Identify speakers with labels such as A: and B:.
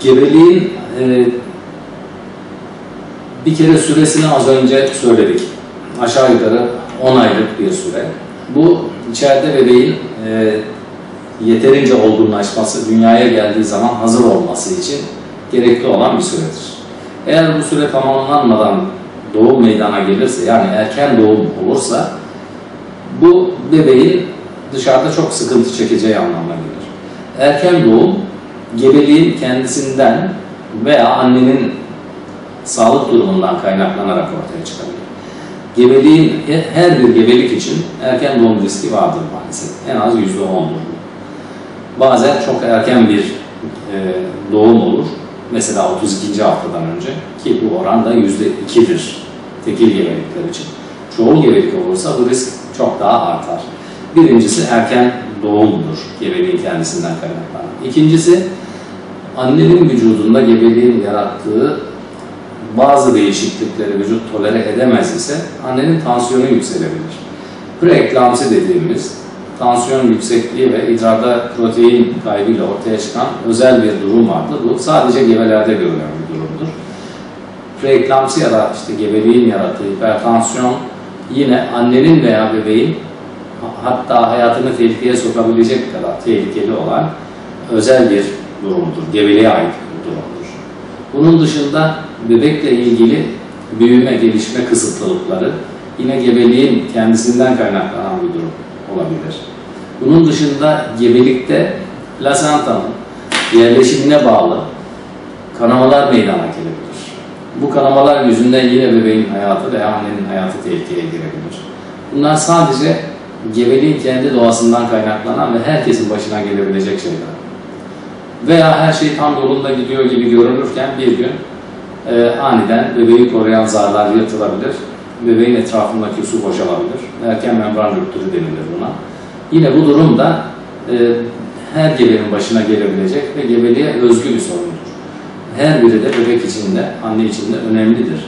A: gebeliğin e, bir kere süresini az önce söyledik. Aşağı yukarı 10 aylık bir süre. Bu içeride bebeğin e, yeterince olgunlaşması, dünyaya geldiği zaman hazır olması için gerekli olan bir süredir. Eğer bu süre tamamlanmadan doğum meydana gelirse, yani erken doğum olursa, bu bebeğin dışarıda çok sıkıntı çekeceği anlamına gelir. Erken doğum, gebeliğin kendisinden veya annenin sağlık durumundan kaynaklanarak ortaya çıkabilir. Gebeliğin, her bir gebelik için erken doğum riski vardır maalesef. En az yüzde ondur. Bazen çok erken bir e, doğum olur. Mesela 32. haftadan önce ki bu oran da yüzde ikidir tekil gebelikler için. Çoğul gebelik olursa bu risk çok daha artar. Birincisi erken doğumdur gebeliğin kendisinden kaynaklanan. İkincisi annenin vücudunda gebeliğin yarattığı bazı değişiklikleri vücut tolere edemez ise annenin tansiyonu yükselebilir. Preeklamsi dediğimiz tansiyon yüksekliği ve idrarda protein kaybıyla ortaya çıkan özel bir durum vardır. Bu sadece gebelerde görülen bir durumdur. Preeklamsi ya da işte gebeliğin yarattığı hipertansiyon yine annenin veya bebeğin hatta hayatını tehlikeye sokabilecek kadar tehlikeli olan özel bir durumdur. Gebeliğe ait bir durumdur. Bunun dışında bebekle ilgili büyüme, gelişme kısıtlılıkları yine gebeliğin kendisinden kaynaklanan bir durum olabilir. Bunun dışında gebelikte plasentanın yerleşimine bağlı kanamalar meydana gelebilir. Bu kanamalar yüzünden yine bebeğin hayatı veya annenin hayatı tehlikeye girebilir. Bunlar sadece gebeliğin kendi doğasından kaynaklanan ve herkesin başına gelebilecek şeyler. Veya her şey tam yolunda gidiyor gibi görünürken bir gün e, aniden bebeği koruyan zarlar yırtılabilir. Bebeğin etrafındaki su boşalabilir. Erken membran rüptürü denilir buna. Yine bu durum da e, her gebenin başına gelebilecek ve gebeliğe özgü bir sorundur. Her biri de bebek içinde, anne içinde önemlidir.